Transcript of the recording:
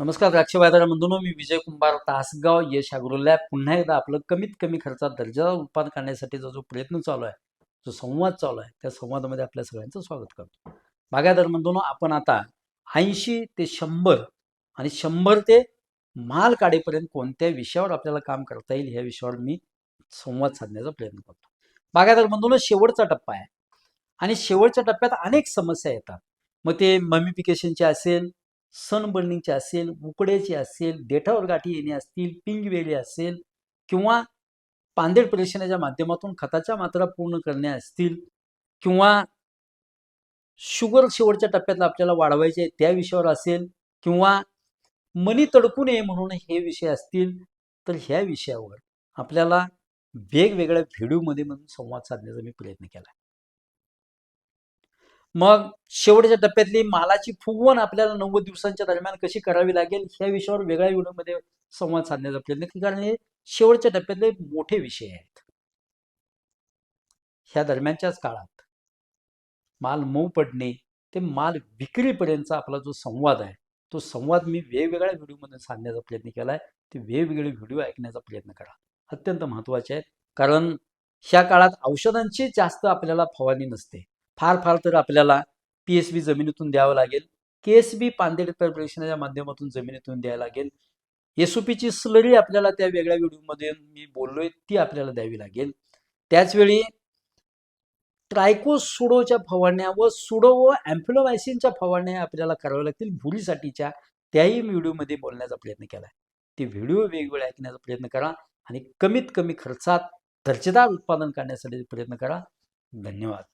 नमस्कार द्राक्ष बाजार मी विजय कुंभार तासगाव यश अग्रोलॅब. पुन्हा एकदा आपलं कमीत कमी खर्चात दर्जादार उत्पादन करण्यासाठीचा जो प्रयत्न चालू आहे जो संवाद चालू आहे त्या संवादामध्ये आपल्या सगळ्यांचं स्वागत करतो. बागायदार आपण आता ऐंशी ते शंभर आणि शंभर ते माल काढेपर्यंत कोणत्या विषयावर आपल्याला काम करता येईल ह्या विषयावर मी संवाद साधण्याचा प्रयत्न करतो. बागायदार शेवटचा टप्पा आहे आणि शेवटच्या टप्प्यात अनेक समस्या येतात. मग ते ममिफिकेशनचे असेल सनबर्निंगचे असेल उकड्याचे असेल देठावर गाठी येणे असतील पिंग असेल किंवा पांदेड परीक्षणाच्या माध्यमातून खताच्या मात्रा पूर्ण करणे असतील किंवा शुगर शेवटच्या टप्प्यातला आपल्याला वाढवायचे आहे त्या विषयावर असेल किंवा मनी तडकू नये म्हणून हे विषय असतील तर ह्या विषयावर आपल्याला वेगवेगळ्या व्हिडिओमध्ये म्हणून संवाद साधण्याचा मी प्रयत्न केला. मग शेवटच्या टप्प्यातली मालाची फुगवण आपल्याला नव्वद दिवसांच्या दरम्यान कशी करावी लागेल ह्या विषयावर वेगळ्या व्हिडिओमध्ये संवाद साधण्याचा प्रयत्न केला कारण हे शेवटच्या टप्प्यातले मोठे विषय आहेत. ह्या दरम्यानच्याच काळात माल मऊ पडणे ते माल विक्रीपर्यंतचा आपला जो संवाद आहे तो संवाद मी वेगवेगळ्या व्हिडिओमध्ये सांगण्याचा प्रयत्न केला आहे ते वेगवेगळे व्हिडिओ ऐकण्याचा प्रयत्न करा. अत्यंत महत्त्वाचे आहेत. कारण ह्या काळात औषधांची जास्त आपल्याला फवारणी नसते. फार फार तर आपल्याला पी एस बी जमिनीतून द्यावं लागेल. के एस बी पांदेड परीक्षणाच्या माध्यमातून जमिनीतून द्यायला लागेल. एस ओ स्लरी आपल्याला त्या वेगळ्या व्हिडिओमध्ये मी बोललोय ती आपल्याला द्यावी लागेल. त्याचवेळी ट्रायकोसुडोच्या फवारण्या व सुडो व अँफिलोमायसिनच्या फवारण्या आपल्याला कराव्या लागतील भुरीसाठीच्या त्याही व्हिडिओमध्ये बोलण्याचा प्रयत्न केला आहे ते व्हिडिओ वेगवेगळे ऐकण्याचा प्रयत्न करा आणि कमीत कमी खर्चात दर्जेदार उत्पादन करण्यासाठी प्रयत्न करा. धन्यवाद.